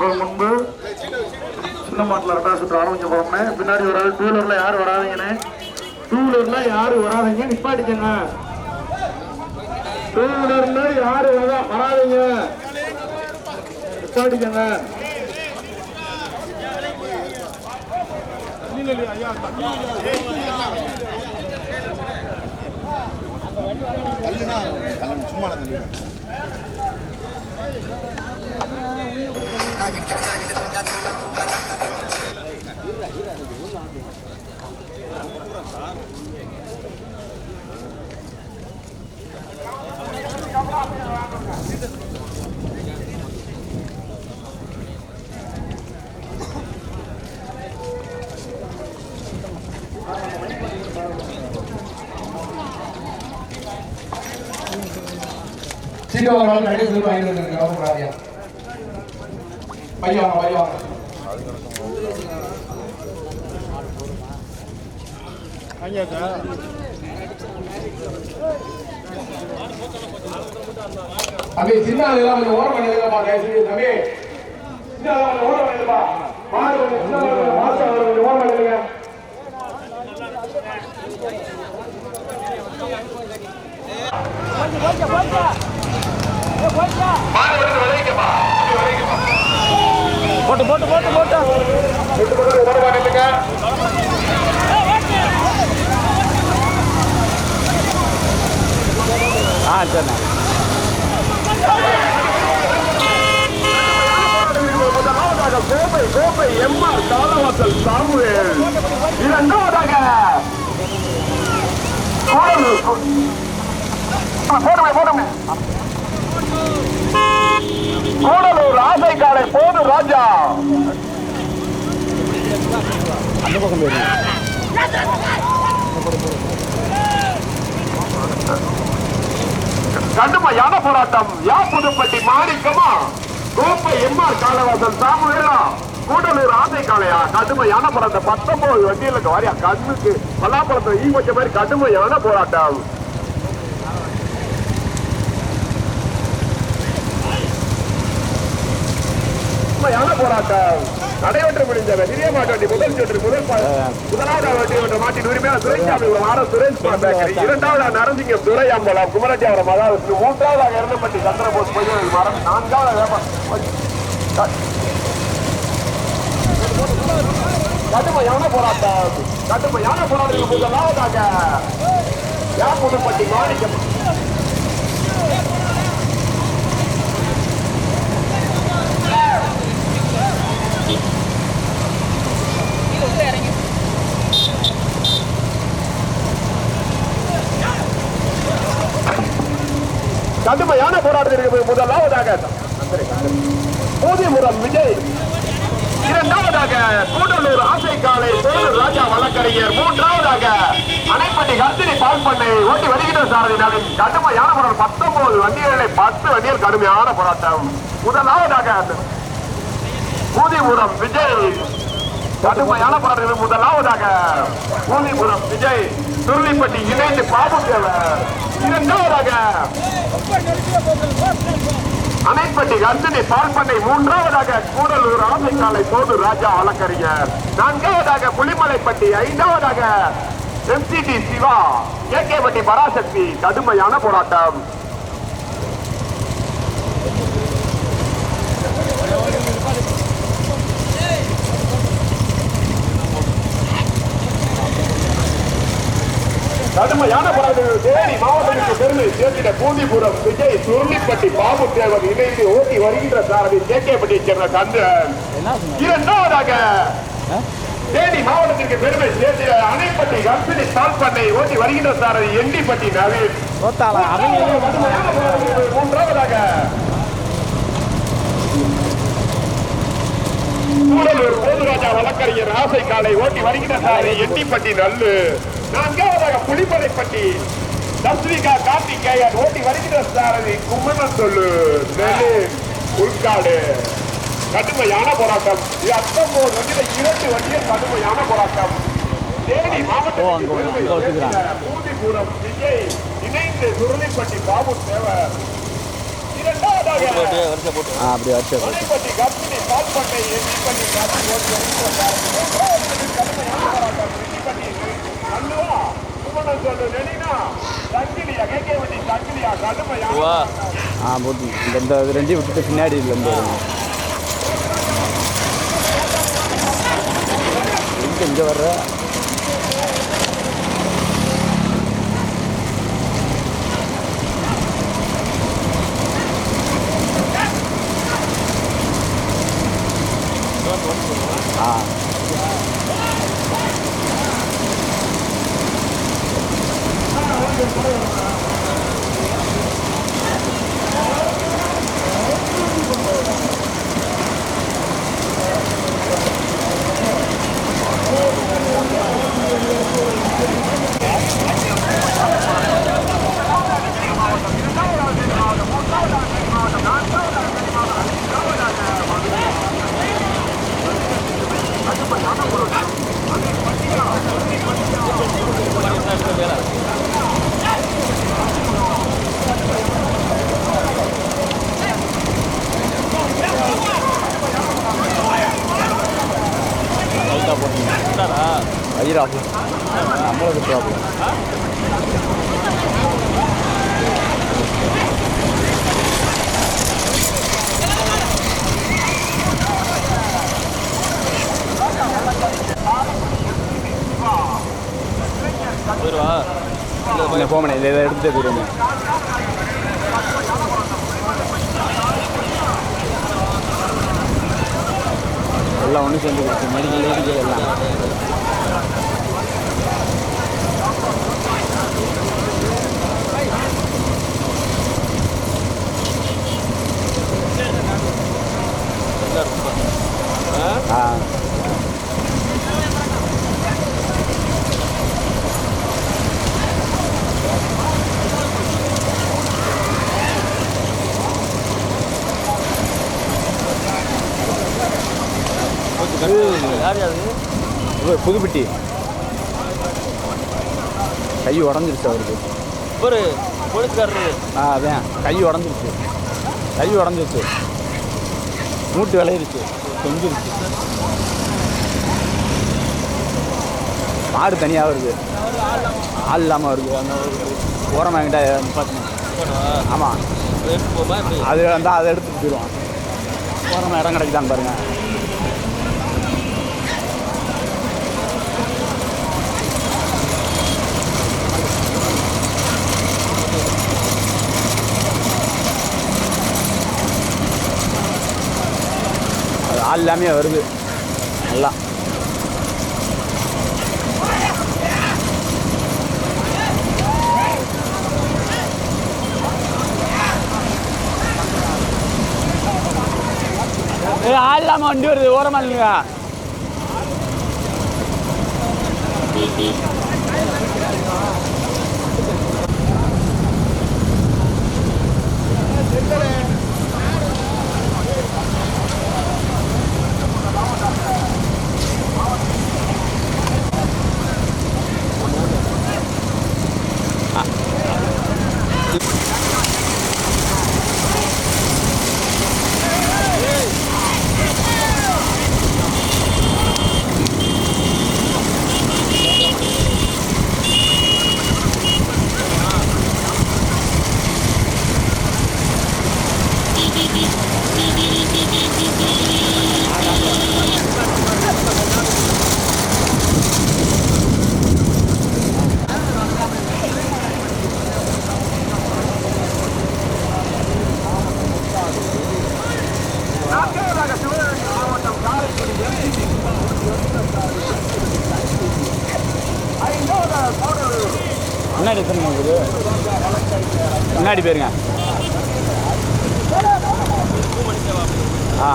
உங்கள் முன்பு. சின்ன மாட்டில் ரெட்டா சுற்று ஆரம்பிச்சு போறோம்னே பின்னாடி ஒரு ஆள் டூ வீலரில் யார் வராதீங்கண்ணே டூ வீலர்ல யார் வராதீங்க? நிப்பாட்டிக்கங்க. டூ வீலர்ல யார் வரா- வராதீங்க? நிப்பாட்டிக்கங்க. சும்மா தள்ளி சீட்டு வாங்க கடைசி ரூபாய் ஐநூறு கவலைப்படாதியா பையன் வாங்க பையன். வாங்க தம்பி சின்ன ஆளுலாம் கொஞ்சம் ஓரம் பண்ணிடுங்கப்பா தயவுசெய்து தம்பி. சின்ன ஆளு கொஞ்சம் ஓரம் பண்ணிடுப்பா மாடு கொஞ்சம் சின்ன ஆளு கொஞ்சம் மாசம் ஆளு கொஞ்சம் ஓரம் பண்ணிடுங்க மாடு வந்து விளைவிக்கப்பா விளைவிக்கப்பா போட்டு போட்டு போட்டு போட்டு. விட்டு போட்டு ஓரம் பண்ணிடுங்க ஆ சரிண்ணா. கோப்பை கோப்பை எம்ஆர் தாளவாசல் சாமுவேல் இரண்டாவதாக கூடலூர் போடுங்க. ஆ, கூடலூர் ஆசை காலை போது ராஜா. அந்த பக்கம் கடுமையான போராட்டம். யா புதுப்பட்டி மாணிக்கமா? கோப்பை எம்ஆர் காலவாசல் சாமுவேலா. கூடலூர் ஆசை காளையா கடுமையான போராட்டம். பத்தொன்பது வண்டியில் வாரியா? கண்ணுக்கு பல்லாப்பழத்தை ஈ வச்ச மாதிரி கடுமையான போராட்டம். கடுமையான போராட்டம் நடைபெற்று முடிந்த வெறிய மாட்டு முதல் சுற்று முதல் முதலாவது வண்டி என்ற மாட்டின் உரிமையாளர் துரைசாமி ஆர் சுரேஷ் பாண்டேக்கரி இரண்டாவது நரசிங்கம் துரையம்பலம் குமரஜாவரம் மகாவிஷ்ணு மூன்றாவதாக இறந்தப்பட்டி சந்திரபோஸ் பொய்யல் மரம் நான்காவது கடுமையான போராட்டம் கடுமையான போராட்டம் முதலாவதாக யார் புதுப்பட்டி மாணிக்கம் கடுமையான போராட்டத்திற்கு முதலாவதாக பூதிமுரம் விஜய். இரண்டாவதாக கூடலூர் ஆசை காலை சேலூர் ராஜா வழக்கறிஞர். மூன்றாவதாக அணைப்பட்டி கர்த்தினி பால் பண்ணை ஓட்டி வருகின்ற சாரதினாலும் கடுமையான போராட்டம். பத்தொன்பது வண்டிகளை பத்து வண்டிகள் கடுமையான போராட்டம். முதலாவதாக பூதிபுரம் விஜய். கடுமையான போராட்டம் முதலாவதாக பூதிபுரம் விஜய். துருவிப்பட்டி இணைந்து பாபு இரண்டாவதாக அணைப்பட்டி கர்ஜனை பால் பண்ணை மூன்றாவதாக கூடலூர் ஆசைக்காலை போது ராஜா வழக்கறிஞர். நான்காவதாக புலிமலைப்பட்டி ஐந்தாவதாக எம்சிடி சிவா. ஏகேபட்டி பராசக்தி கடுமையான போராட்டம். கடுமையான போராட்டங்கள் தேனி மாவட்டத்திற்கு பெருமை. சேர்த்திட பூந்திபுரம் விஜய் சுருளிப்பட்டி பாபு தேவர் இணைந்து ஓட்டி வருகின்ற சாரதி சேகேப்பட்டியை சேர்ந்த சந்திரன் இரண்டாவதாக தேனி மாவட்டத்திற்கு பெருமை. சேர்த்திட அணைப்பட்டி கர்ப்பிணி தாழ்பண்ணை ஓட்டி வருகின்ற சாரதி எண்டிப்பட்டி நவீன். மூன்றாவதாக கூடலூர் போதுராஜா வழக்கறிஞர் ஆசை காலை ஓட்டி வருகின்ற சாரதி எண்டிப்பட்டி நல்லு நான்காவதாக புலிமலைப்பட்டி தஸ்விகா கார்த்திகேயன் ஓட்டி வருகின்ற சாரதி கும்மணம் சொல்லு நெல்லு உள்காடு. கடுமையான போராட்டம். இது அத்தொன்பது வண்டியில இரண்டு வண்டியில் கடுமையான போராட்டம். தேனி வச்சுக்கிறாங்க. பூதிபுரம் விஜய் இணைந்து சுருளிப்பட்டி பாபு தேவர் இரண்டாவதாக அப்படியே வரிசை போட்டு. ஆ காட்டி சங்கிலியா கேட்க வேண்டி சங்கிலியா கடுமையா ஆ போட்டு. இந்த ரெண்டையும் விட்டுட்டு பின்னாடி இல்லை இந்த இங்கே வர்ற? ஆ லைட்டாக Oh. போமனே இதை இதை எடுத்துகிட்டு எல்லாம் ஒன்று சேர்ந்து கொடுத்து மெடிக்கல் மெடிக்கல் எல்லாம் ஆ புதுப்பட்டி. கை உடஞ்சிருச்சு அவருக்கு. ஒரு போலீஸ்காரரு. ஆ அதான். கை உடஞ்சிருச்சு. கை உடஞ்சிருச்சு. மூட்டு விளையிருச்சு செஞ்சிருச்சு மாடு தனியாக வருது. ஆள் இல்லாமல் வருது. அந்த ஓரம் வாங்கிட்டா ஆமாம் அது வந்தால் அதை எடுத்துட்டு போயிடுவான். ஓரமாக இடம் கிடைக்குதான்னு பாருங்க. ஆள் எல்லாமே வருது. நல்லா. ஆள் இல்லாமல் வண்டி வருது. ஓரமாக இல்லைங்க முன்னாடி எத்தனை இருக்குது முன்னாடி போயிருங்க ஆ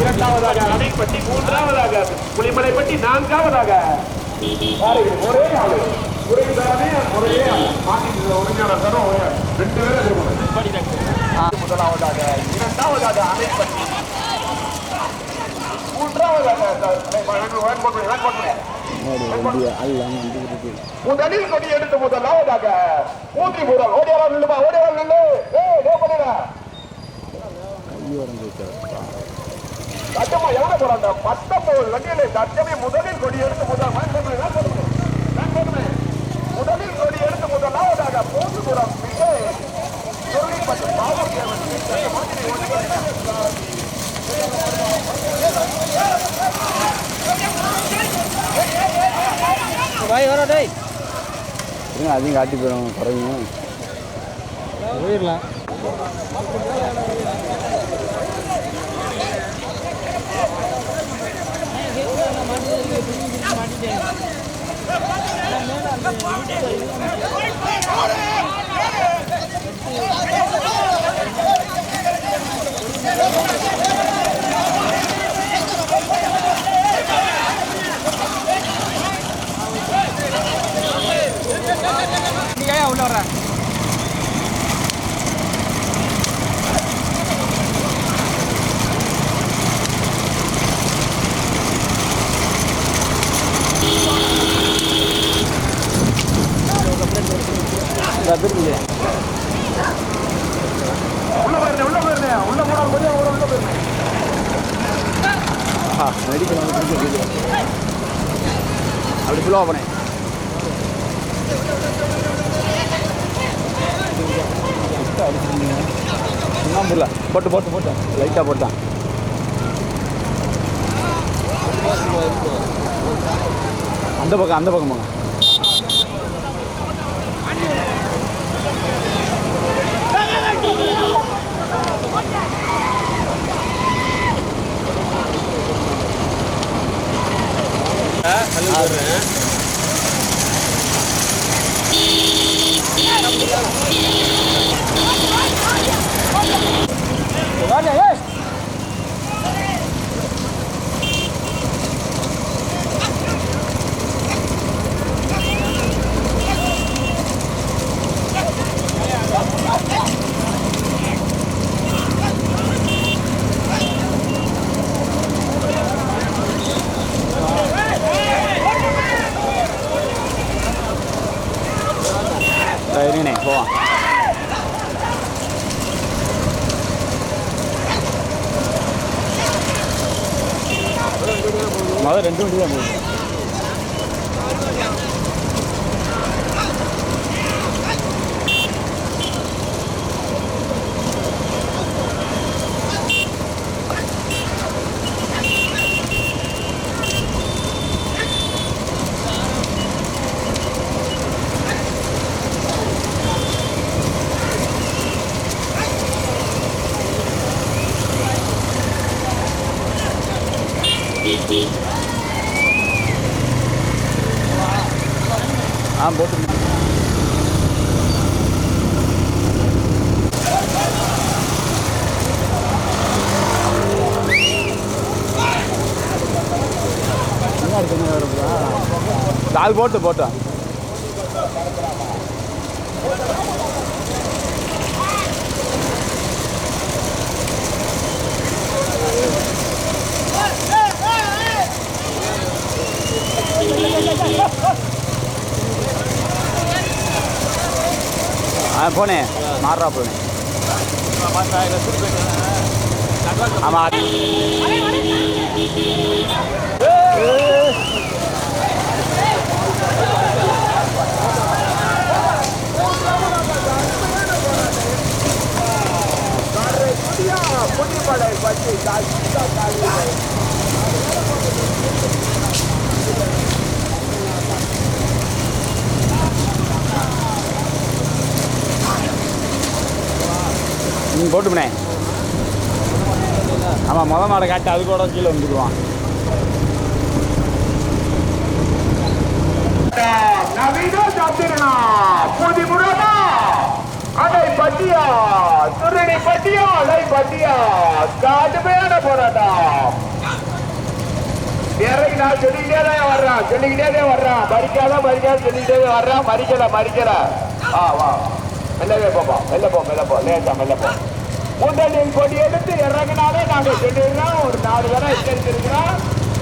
இரண்டாவதாக அணைப்பட்டி மூன்றாவதாக புலிமலைப்பட்டி நான்காவதாக. ஒரே ஆளு. ஒரே ஆளு. மாட்டிட்டு ஒருங்கான தரம் ஒரே ஆளு. ரெண்டு பேரும் முதலாவதாக இரண்டாவதாக அணைப்பட்டி மூன்றாவதாக வேன் போட்டு வேன் போட்டு வண்டி அல்லாம வண்டி இருக்கு. முதலில் கொடி எடுத்து முதலாவதாக. ஊத்திபுரம் ஓடியாரா நில்லுமா? ஓடியாரா நில்லு. சட்டமா எவ்வளவு போறாங்க பத்தொன்பது வண்டியில சட்டமே முதலில் கொடி எடுத்து முதல். முதலில் கொடி எடுத்து முதலாவதாக போத்துபுரம் மிக சொல்லிப்பட்ட ஓடி வாய் வர டேய். அதையும் காட்டி போயிடும் குறையும் போயிடலாம் உள்ள வர உள்ள போயிருந்தேன் உள்ள போயிருந்தேன் உள்ள உள்ள உள்ள போயிருந்தேன் ஆ மெடிக்கல் அப்படி ஃபுல்லாக போனேன் சுண்ணாம்புல போட்டு போட்டு போட்டேன் லைட்டாக போட்டான் அந்த பக்கம் அந்த பக்கம் போங்க. கல்லு போடுறேன் சரிங்கண்ணே போவான் முதல் ரெண்டு வண்டி தான் போகுது ஆ போட்டு என்ன இருக்குங்க வருதா அது போட்டு போட்டோம் போனே. மாறுறா போனேன் ஆமாம் நீங்கள் ஆமாம் மொதல் மாடை காட்டி அது கூட கீழே வந்துடுவான். நவீன சாத்திரனா புதி முருகா அடை பட்டியா சுரணி பட்டியா அடை பட்டியா கடுமையான போராட்டம் இறங்கி சொல்லிக்கிட்டே தான் வர்றான் சொல்லிக்கிட்டே தான் வர்றான். மறிக்காத மறிக்காத சொல்லிக்கிட்டே தான் வர்றான். மறிக்கல மறிக்கல. ஆ வா. மெல்லவே போப்பா மெல்ல போ மெல்ல போ. லேசா மெல்ல போ. முதலில் கொடி எடுத்து இறங்கினாலே நாங்கள் சொல்லிடுறோம் ஒரு நாலு பேரை எச்சரித்திருக்கிறோம்.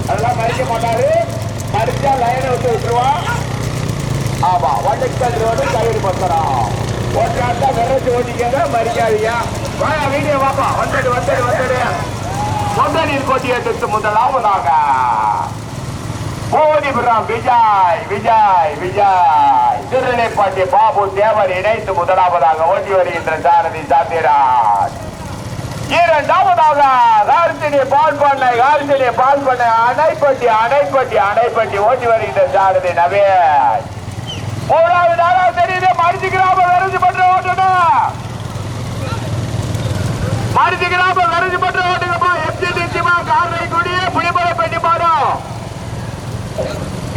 அதெல்லாம் மறிக்க மாட்டாரு. மறிச்சா லைனை விட்டு விட்டுருவான் ஆமா வண்டிக்கல் ரோடு கயிறு பத்திரம். ஓட்டாட்டா விரைச்சு ஓட்டிக்கிறத மறிக்காதீங்க. வாயா வீடியோ பாப்பா வந்துடு வந்துடு வந்துடு முதலில் கொடியெடுத்து முதலாவதாக மோதிபுரம் விஜய் விஜய் விஜய். திருநெல்வேலி பாபு தேவர் இணைத்து முதலாவதாக ஓட்டி வருகின்ற சாரதி சாத்திராஜ் இரண்டாவதாக கார்த்தினி பால் பண்ணை கார்த்தினி பால் பண்ணை அணைப்பட்டி அணைப்பட்டி அணைப்பட்டி ஓட்டி வருகின்ற சாரதி நவே மூணாவதாக தெரியுது மருதி கிராம விரைஞ்சு பண்ற ஓட்டணும் மருதி கிராம விரைஞ்சு பண்ற ஓட்டுங்கப்பா எப்சி நிச்சயமா காரணம்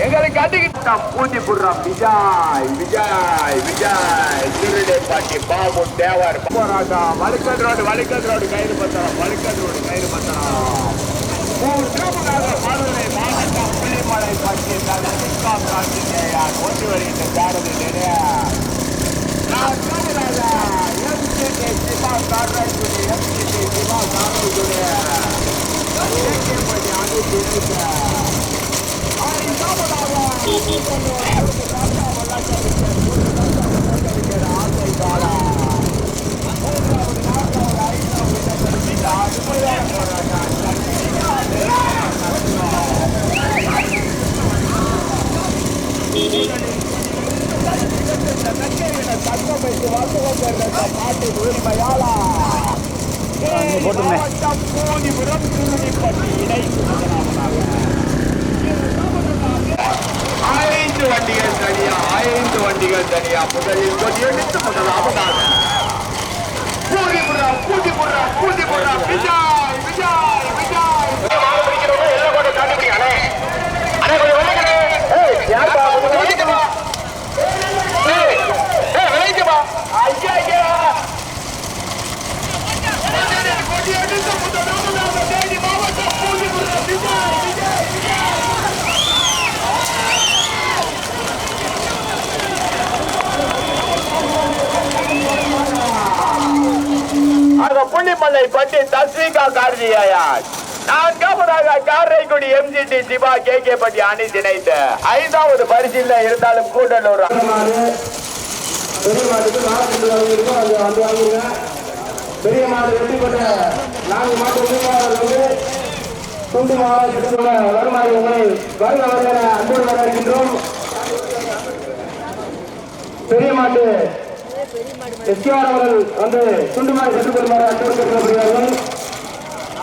எங்களுக்கு அடிக்கிட்டோம் பூஜி புடுறோம். விஜய் விஜய் விஜய். திருடே பாட்டி பாபு தேவர் போராட்டா வலிக்கல் ரோடு வலிக்கல் ரோடு கயிறு பத்திரம் வலிக்கல் ரோடு கயிறு பத்திரம். மூன்றாவதாக மதுரை மாவட்டம் புலிமலை பாட்டி சிக்காம் கார்த்திகேயன் ஒன்று வருகின்ற சாரதி நிறைய நான்காவதாக சிவா கார்ராஜுடைய எம்சிடி வண்டிகள் தனியா முதலில் கொடியெடுத்து முதலாவதாக பூஜி புறா பூஜி புறா பூஜி புறா விஜய் விஜய் விஜய் எல்லாம் கூட காட்டுறீங்க அண்ணே அண்ணே கொஞ்சம் விளையாடுங்க ஏய் யாருப்பா கொஞ்சம் விளையாடுமா ஏய் ஏய் விளையாடுமா ஐயா ஐயா கொடியெடுத்து முதலாவதாக தேனி மாவட்டம் பூஜி புறா விஜய் விஜய் அந்த புள்ளிமலை பட்டி தஸ்விகா கார்த்தியாயார் நான்காவதாக Karaikudi MGT Siva K K பட்டி அணி திணைத்த. ஐந்தாவது பரிசில் இருந்தாலும் கூடலூர் பெரிய அது பெரிய மாடு வெற்றி பெற்ற நான்கு மாட்டு உரிமையாளர் வந்து துண்டு மாவட்டத்தில் வருமாறு உங்களை வருக என அன்போடு பெரிய மாட்டு எஸ்கேஆர் அவர்கள் வந்து துண்டு மாடு பெற்றுக் கொள்ளுமாறு